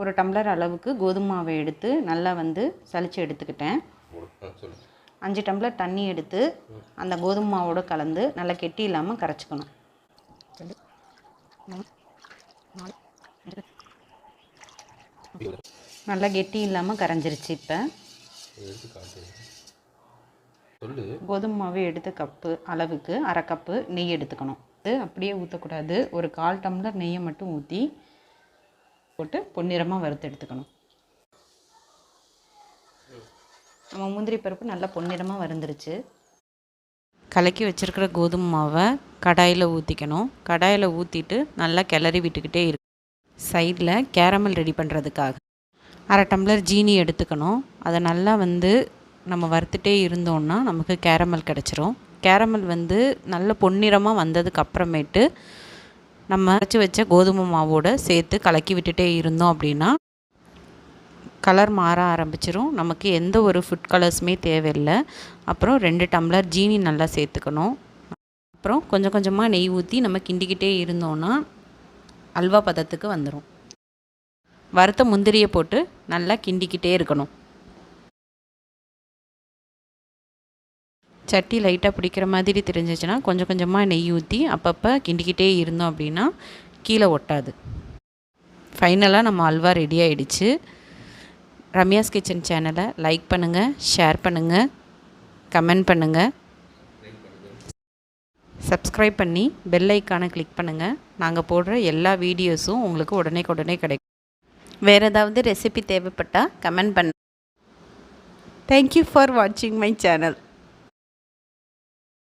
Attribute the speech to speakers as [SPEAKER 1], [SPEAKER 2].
[SPEAKER 1] ஒரு டம்ளர் அளவுக்கு கோதுமை மாவை எடுத்து நல்லா வந்து சலிச்சு எடுத்துக்கிட்டேன். அஞ்சு டம்ளர் தண்ணி எடுத்து அந்த கோதுமை மாவோட கலந்து நல்லா கெட்டி இல்லாமல் கரைச்சிக்கணும். நல்லா கெட்டி இல்லாமல் கரைஞ்சிருச்சு இப்போ. கோதுமை மாவு எடுத்த கப்பு அளவுக்கு அரை கப்பு நெய் எடுத்துக்கணும். இது அப்படியே ஊற்றக்கூடாது ஒரு கால் டம்ளர் நெய்யை மட்டும் ஊற்றி போட்டு பொன்னிறமாக வறுத்து எடுத்துக்கணும். நம்ம முந்திரி பருப்பு நல்லா பொன்னிறமாக வறுந்துருச்சு. கலக்கி வச்சுருக்கிற கோதுமை மாவை கடாயில் ஊற்றிக்கணும் கடாயில் ஊற்றிட்டு நல்லா கிளறி விட்டுக்கிட்டே இருக்கு சைடில் கேரமல் ரெடி பண்ணுறதுக்காக. அரை டம்ளர் ஜீனி எடுத்துக்கணும். அதை நல்லா வந்து நம்ம வறுத்துட்டே இருந்தோம்னா நமக்கு கேரமல் கிடச்சிரும். கேரமல் வந்து நல்ல பொன்னிறமாக வந்ததுக்கு அப்புறமேட்டு நம்ம அரைச்சி வச்ச கோதுமை மாவோட சேர்த்து கலக்கி விட்டுட்டே இருந்தோம் அப்படின்னா கலர் மாற ஆரம்பிச்சிரும். நமக்கு எந்த ஒரு ஃபுட் கலர்ஸுமே தேவையில்லை. அப்புறம் ரெண்டு டம்ளர் ஜீனி நல்லா சேர்த்துக்கணும். அப்புறம் கொஞ்சம் கொஞ்சமாக நெய் ஊற்றி நம்ம கிண்டிக்கிட்டே இருந்தோன்னா அல்வா பதத்துக்கு வந்துடும் வறுத்த முந்திரியை போட்டு நல்லா கிண்டிக்கிட்டே இருக்கணும். சட்டி லைட்டாக பிடிக்கிற மாதிரி தெரிஞ்சிச்சுன்னா கொஞ்சம் கொஞ்சமாக நெய் ஊற்றி அப்பப்போ கிண்டிக்கிட்டே இருந்தோம் அப்படின்னா கீழே ஒட்டாது. ஃபைனலாக நம்ம அல்வா ரெடி ஆகிடுச்சு ரம்யாஸ் கிச்சன் சேனலை லைக் பண்ணுங்கள் ஷேர் பண்ணுங்கள் கமெண்ட் பண்ணுங்கள் சப்ஸ்கிரைப் பண்ணி பெல் ஐக்கானை கிளிக் பண்ணுங்கள் நாங்கள் போடுற எல்லா வீடியோஸும் உங்களுக்கு உடனே உடனே கிடைக்கும். வேறு ஏதாவது ரெசிபி தேவைப்பட்டால் கமெண்ட் பண்ண. தேங்க்யூ ஃபார் வாட்சிங் மை சேனல்